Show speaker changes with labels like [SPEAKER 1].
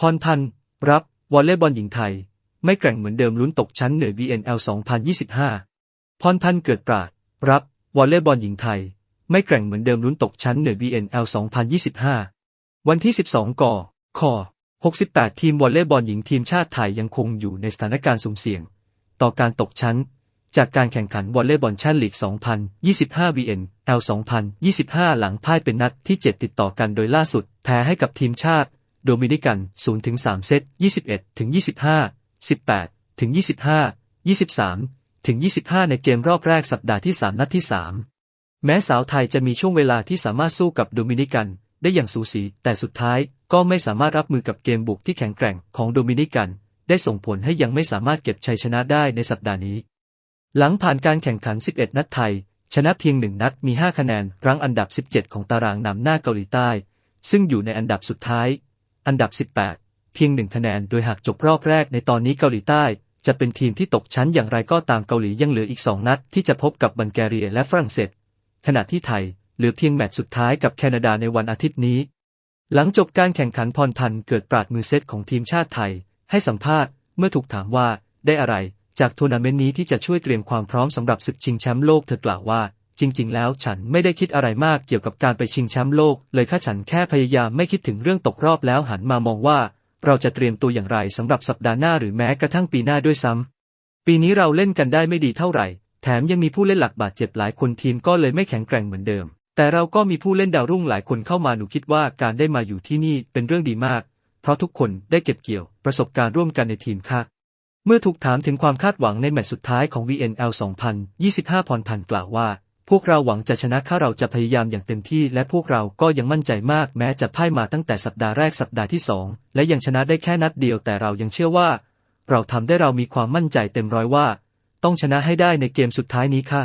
[SPEAKER 1] พรพันธ์รับวอลเลย์บอลหญิงไทย ไม่แกร่งเหมือนเดิมลุ้นตกชั้นเหนือ VNL 2025 พรพันธ์เกิดปราดรับวอลเลย์บอลหญิงไทย ไม่แกร่งเหมือนเดิมลุ้นตกชั้นเหนือ VNL 2025 วันที่ 12 กค68 ทีมวอลเลย์บอลหญิงทีมชาติไทยยังคงอยู่ในสถานการณ์สุ่มเสี่ยง ต่อการตกชั้น จากการแข่งขันวอลเลย์บอลชาติลีก 2025 VNL 2025 หลังพ่ายเป็นนัดที่ 7 ติดต่อกันโดยล่าสุดแพ้ให้กับทีมชาติ โดมินิกัน 0-3 เซต 21-25 18-25 23-25 ในเกมรอบแรกสัปดาห์ที่ 3 นัดที่ 3 แม้สาวไทยจะมีช่วงเวลาที่สามารถสู้กับโดมินิกัน ได้อย่างสูสี แต่สุดท้ายก็ไม่สามารถรับมือกับเกมบุกที่แข็งแกร่งของโดมินิกัน ได้ส่งผลให้ยังไม่สามารถเก็บชัยชนะได้ในสัปดาห์นี้ หลังผ่านการแข่งขัน 11 นัดไทย ชนะเพียงหนึ่งนัดมี 5 คะแนน รั้งอันดับ 17 ของตารางนำหน้าเกาหลีใต้ ซึ่งอยู่ในอันดับสุดท้าย อันดับ 18 เพียงหนึ่งคะแนน โดยหากจบรอบแรกในตอนนี้เกาหลีใต้ จะเป็นทีมที่ตกชั้นอย่างไรก็ตามเกาหลียังเหลืออีก2นัด ที่จะพบกับบัลแกเรียและฝรั่งเศส ขณะที่ไทยเหลือเพียงแมตช์สุดท้ายกับแคนาดาในวันอาทิตย์นี้ หลังจบการแข่งขันพรพันธ์เกิดปราดมือเซตของทีมชาติไทย ให้สัมภาษณ์เมื่อถูกถามว่าได้อะไรจากทัวร์นาเมนต์นี้ที่จะช่วยเตรียมความพร้อมสำหรับศึกชิงแชมป์โลกเธอกล่าวว่า จริง ๆ แล้วฉันไม่ได้คิดอะไรมากเกี่ยวกับการไปชิงแชมป์โลก เลยค่ะฉันแค่พยายามไม่คิดถึงเรื่องตกรอบแล้วหันมามองว่า เราจะเตรียมตัวอย่างไรสำหรับสัปดาห์หน้าหรือแม้กระทั่งปีหน้าด้วยซ้ำปีนี้เราเล่นกันได้ไม่ดีเท่าไหร่ แถมยังมีผู้เล่นหลักบาดเจ็บหลายคนทีมก็เลยไม่แข็งแกร่งเหมือนเดิม แต่เราก็มีผู้เล่นดาวรุ่งหลายคนเข้ามาหนูคิดว่าการได้มาอยู่ที่นี่เป็นเรื่องดีมาก เพราะทุกคนได้เก็บเกี่ยว ประสบการณ์ร่วมกันในทีมค่ะเมื่อถูกถามถึงความคาดหวังในแมตช์สุดท้ายของ VNL 2025 พรพันธ์กล่าวว่า พวกเราหวังจะชนะข้าเราจะพยายามอย่างเต็มที่ และพวกเราก็ยังมั่นใจมากแม้จะพ่ายมาตั้งแต่สัปดาห์แรกสัปดาห์ที่สองและยังชนะได้แค่นัดเดียวแต่เรายังเชื่อว่า เราทำได้เรามีความมั่นใจเต็มร้อยว่า ต้องชนะให้ได้ในเกมสุดท้ายนี้ค่ะ